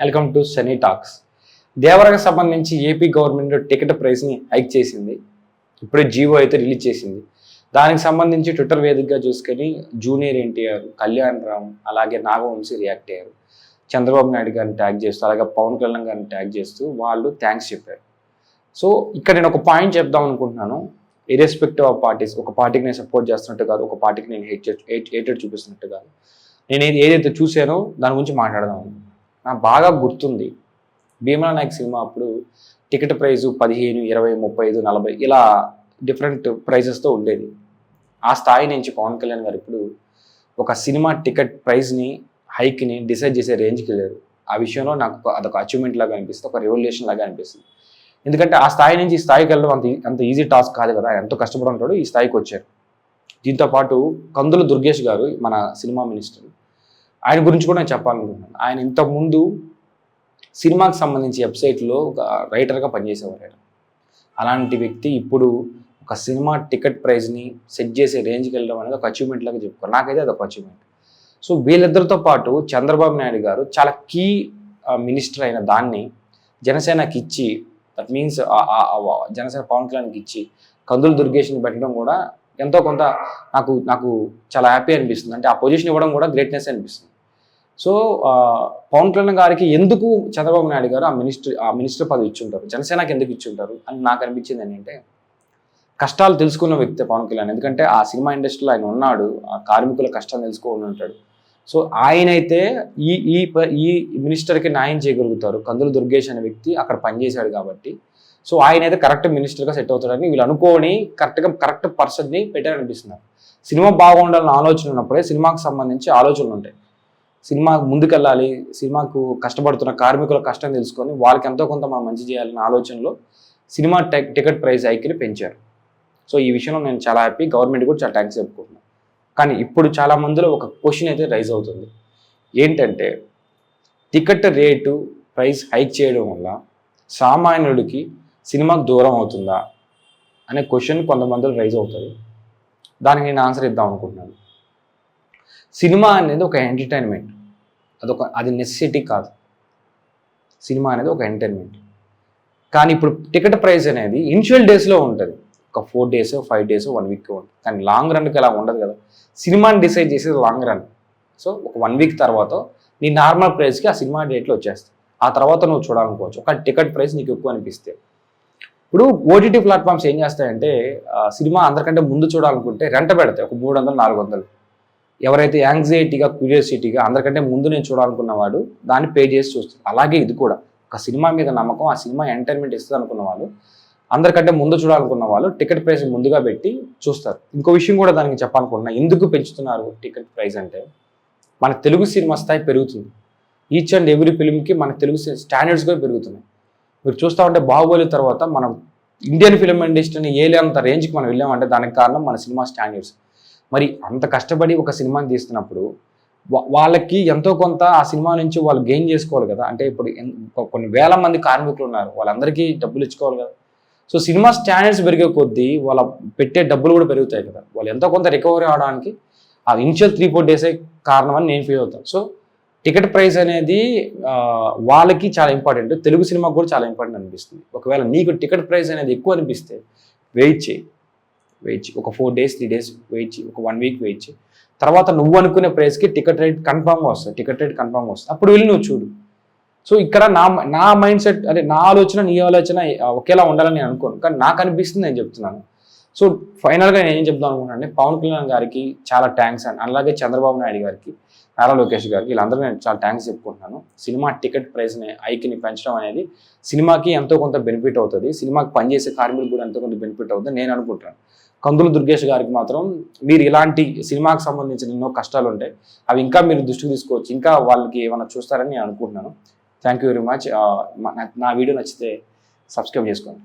Welcome to Sunny talks. దేవరకు సంబంధించి AP government ticket ప్రైస్ని హైక్ చేసింది. ఇప్పుడే జీవో అయితే రిలీజ్ చేసింది. దానికి సంబంధించి ట్విట్టర్ వేదికగా చూసుకొని జూనియర్ ఎన్టీఆర్ కళ్యాణ్ రామ్ అలాగే నాగవంశీ రియాక్ట్ అయ్యారు. చంద్రబాబు నాయుడు గారిని ట్యాగ్ చేస్తూ అలాగే పవన్ కళ్యాణ్ గారిని ట్యాగ్ చేస్తూ వాళ్ళు థ్యాంక్స్ చెప్పారు. సో ఇక్కడ నేను ఒక పాయింట్ చెప్దాం అనుకుంటున్నాను. ఇరెస్పెక్టివ్ ఆఫ్ పార్టీస్ ఒక పార్టీకి నేను సపోర్ట్ చేస్తున్నట్టు కాదు ఒక పార్టీకి నేను హేట్ హేటెడ్ చూపిస్తున్నట్టు కాదు. నేను ఏది ఏదైతే చూసానో దాని గురించి మాట్లాడదాం. నాకు బాగా గుర్తుంది. భీమలా నాయక్ సినిమా అప్పుడు టికెట్ ప్రైజు పదిహేను ఇరవై ముప్పై ఐదు నలభై ఇలా డిఫరెంట్ ప్రైజెస్తో ఉండేది. ఆ స్థాయి నుంచి పవన్ కళ్యాణ్ గారు ఇప్పుడు ఒక సినిమా టికెట్ ప్రైజ్ని హైక్ని డిసైడ్ చేసే రేంజ్కి వెళ్ళారు. ఆ విషయంలో నాకు అదొక అచీవ్మెంట్ లాగా అనిపిస్తుంది ఒక రెవల్యూషన్ లాగా అనిపిస్తుంది. ఎందుకంటే ఆ స్థాయి నుంచి ఈ స్థాయికి వెళ్ళడం అంత అంత ఈజీ టాస్క్ కాదు కదా ఎంతో కష్టపడి ఉంటాడు ఈ స్థాయికి వచ్చారు. దీంతో పాటు కందుల దుర్గేష్ గారు మన సినిమా మినిస్టర్. ఆయన గురించి కూడా నేను చెప్పాలనుకుంటున్నాను. ఆయన ఇంతకుముందు సినిమాకి సంబంధించి వెబ్సైట్లో ఒక రైటర్గా పనిచేసేవారు ఆయన. అలాంటి వ్యక్తి ఇప్పుడు ఒక సినిమా టికెట్ ప్రైజ్ని సెట్ చేసే రేంజ్కి వెళ్ళడం అనేది ఒక అచీవ్మెంట్ లాగా చెప్పుకోవాలి. నాకైతే అది ఒక అచీవ్మెంట్ సో వీళ్ళిద్దరితో పాటు చంద్రబాబు నాయుడు గారు చాలా కీ మినిస్టర్ అయిన దాన్ని జనసేనకి ఇచ్చి దట్ మీన్స్ జనసేన పవన్ కళ్యాణ్కి ఇచ్చి కందులు దుర్గేష్ని పెట్టడం కూడా ఎంతో కొంత నాకు నాకు చాలా హ్యాపీ అనిపిస్తుంది. అంటే ఆ పొజిషన్ ఇవ్వడం కూడా గ్రేట్నెస్ అనిపిస్తుంది. సో పవన్ కళ్యాణ్ గారికి ఎందుకు చంద్రబాబు నాయుడు గారు ఆ మినిస్టర్ ఆ మినిస్టర్ పదవి ఇచ్చుంటారు? జనసేనకి ఎందుకు ఇచ్చుంటారు? అని నాకు అనిపించింది ఏంటంటే కష్టాలు తెలుసుకున్న వ్యక్తి పవన్ కళ్యాణ్. ఎందుకంటే ఆ సినిమా ఇండస్ట్రీలో ఆయన ఉన్నాడు ఆ కార్మికుల కష్టాలు తెలుసుకోని ఉంటాడు సో ఆయనైతే ఈ ఈ ఈ మినిస్టర్కి న్యాయం చేయగలుగుతారు. కందుల దుర్గేష్ అనే వ్యక్తి అక్కడ పనిచేశాడు కాబట్టి. సో ఆయన అయితే కరెక్ట్ మినిస్టర్గా సెట్ అవుతాడని వీళ్ళు అనుకోని కరెక్ట్గా కరెక్ట్ పర్సన్ని పెట్టారనిపిస్తున్నారు సినిమా బాగుండాలని ఆలోచన ఉన్నప్పుడే సినిమాకి సంబంధించి ఆలోచనలు ఉంటాయి. సినిమాకు ముందుకెళ్ళాలి సినిమాకు కష్టపడుతున్న కార్మికుల కష్టం తెలుసుకొని వాళ్ళకి ఎంతో కొంత మనం మంచి చేయాలనే ఆలోచనలో సినిమా టికెట్ ప్రైస్ హైక్ని పెంచారు. సో ఈ విషయంలో నేను చాలా హ్యాపీ గవర్నమెంట్ కూడా చాలా థ్యాంక్స్ చెప్పుకుంటున్నాను. కానీ ఇప్పుడు చాలా మందిలో ఒక క్వశ్చన్ అయితే రైజ్ అవుతుంది. ఏంటంటే టికెట్ రేటు ప్రైస్ హైక్ చేయడం వల్ల సామాన్యుడికి సినిమాకు దూరం అవుతుందా అనే క్వశ్చన్ కొంతమందిలో రైజ్ అవుతుంది. దానికి నేను ఆన్సర్ ఇద్దాం అనుకుంటున్నాను. సినిమా అనేది ఒక ఎంటర్టైన్మెంట్. అదొక అది నెసెసిటీ కాదు. సినిమా అనేది ఒక ఎంటర్టైన్మెంట్. కానీ ఇప్పుడు టికెట్ ప్రైస్ అనేది ఇనిషియల్ డేస్లో ఉంటుంది. ఒక four days five days one week ఉంటుంది. కానీ లాంగ్ రన్కి అలా ఉండదు కదా. సినిమాని డిసైడ్ చేసేది లాంగ్ రన్ సో ఒక వన్ వీక్ తర్వాత నీ నార్మల్ ప్రైస్కి ఆ సినిమా డేట్లో వచ్చేస్తాయి. ఆ తర్వాత నువ్వు చూడాలనుకోవచ్చు. ఒక టికెట్ ప్రైస్ నీకు ఎక్కువ అనిపిస్తే. ఇప్పుడు ఓటీటీ ప్లాట్ఫామ్స్ ఏం చేస్తాయంటే సినిమా అందరికంటే ముందు చూడాలనుకుంటే రెంట పెడతాయి. ఒక మూడు వందలు నాలుగు వందలు. ఎవరైతే యాంగ్జైటీగా క్యూరియాసిటీగా అందరికంటే ముందు నేను చూడాలనుకున్నవాడు దాన్ని పే చేసి చూస్తారు అలాగే ఇది కూడా. ఒక సినిమా మీద నమ్మకం ఆ సినిమా ఎంటర్టైన్మెంట్ ఇస్తుంది అనుకున్న వాళ్ళు అందరికంటే ముందు చూడాలనుకున్న వాళ్ళు టికెట్ ప్రైస్ ముందుగా పెట్టి చూస్తారు. ఇంకో విషయం కూడా దానికి చెప్పాలనుకుంటున్నా. ఎందుకు పెంచుతున్నారు టికెట్ ప్రైస్ అంటే మన తెలుగు సినిమా స్థాయి పెరుగుతుంది. ఈచ్ అండ్ ఎవ్రీ ఫిల్మ్కి మన తెలుగు స్టాండర్డ్స్ కూడా పెరుగుతున్నాయి. మీరు చూస్తూ ఉంటే బాహుబలి తర్వాత మనం ఇండియన్ ఫిలిం ఇండస్ట్రీని ఏలేంత రేంజ్కి మనం వెళ్ళామంటే దానికి కారణం మన సినిమా స్టాండర్డ్స్ మరి అంత కష్టపడి ఒక సినిమాని తీస్తున్నప్పుడు వాళ్ళకి ఎంతో కొంత ఆ సినిమా నుంచి వాళ్ళు గెయిన్ చేసుకోవాలి కదా. అంటే ఇప్పుడు కొన్ని వేల మంది కార్మికులు ఉన్నారు. వాళ్ళందరికీ డబ్బులు ఇచ్చుకోవాలి కదా. సో సినిమా స్టాండర్డ్స్ పెరిగే కొద్దీ వాళ్ళ పెట్టే డబ్బులు కూడా పెరుగుతాయి కదా. వాళ్ళు ఎంతో కొంత రికవరీ అవడానికి ఆ ఇనిషియల్ త్రీ ఫోర్ డేసే కారణం అని నేను ఫీల్ అవుతాను. సో టికెట్ ప్రైస్ అనేది వాళ్ళకి చాలా ఇంపార్టెంట్ తెలుగు సినిమా కూడా చాలా ఇంపార్టెంట్ అనిపిస్తుంది. ఒకవేళ నీకు టికెట్ ప్రైస్ అనేది ఎక్కువ అనిపిస్తే వెయిట్ చేయి. వెయిట్ ఒక four days three days wait ఒక వన్ వీక్ వెయిట్ తర్వాత నువ్వు అనుకునే ప్రైస్కి టికెట్ రేట్ కన్ఫామ్గా వస్తుంది టికెట్ రేట్ కన్ఫామ్గా వస్తుంది. అప్పుడు వెళ్ళి నువ్వు చూడు. సో ఇక్కడ నా నా మైండ్ సెట్ అదే నా ఆలోచన నీ ఆలోచన ఒకేలా ఉండాలని నేను అనుకోను. కానీ నాకు అనిపిస్తుంది నేను చెప్తున్నాను. సో ఫైనల్గా నేను ఏం చెప్దాం అనుకుంటున్నాను పవన్ కళ్యాణ్ గారికి చాలా థ్యాంక్స్ అండ్. అలాగే చంద్రబాబు నాయుడు గారికి నారా లోకేష్ గారికి వీళ్ళందరూ నేను చాలా థ్యాంక్స్ చెప్పుకుంటున్నాను. సినిమా టికెట్ ప్రైస్ని ఐక్యని పెంచడం అనేది సినిమాకి ఎంతో కొంత బెనిఫిట్ అవుతుంది. సినిమాకి పనిచేసే కార్మికులకు కూడా ఎంతో కొంత బెనిఫిట్ అవుతుంది నేను అనుకుంటున్నాను. కందుల దుర్గేష్ గారికి మాత్రం మీరు ఇలాంటి సినిమాకి సంబంధించిన ఎన్నో కష్టాలు ఉంటాయి అవి ఇంకా మీరు దృష్టికి తీసుకోవచ్చు. ఇంకా వాళ్ళకి ఏమైనా చూస్తారని నేను అనుకుంటున్నాను. థ్యాంక్ యూ వెరీ మచ్ నా వీడియో నచ్చితే సబ్స్క్రైబ్ చేసుకోండి.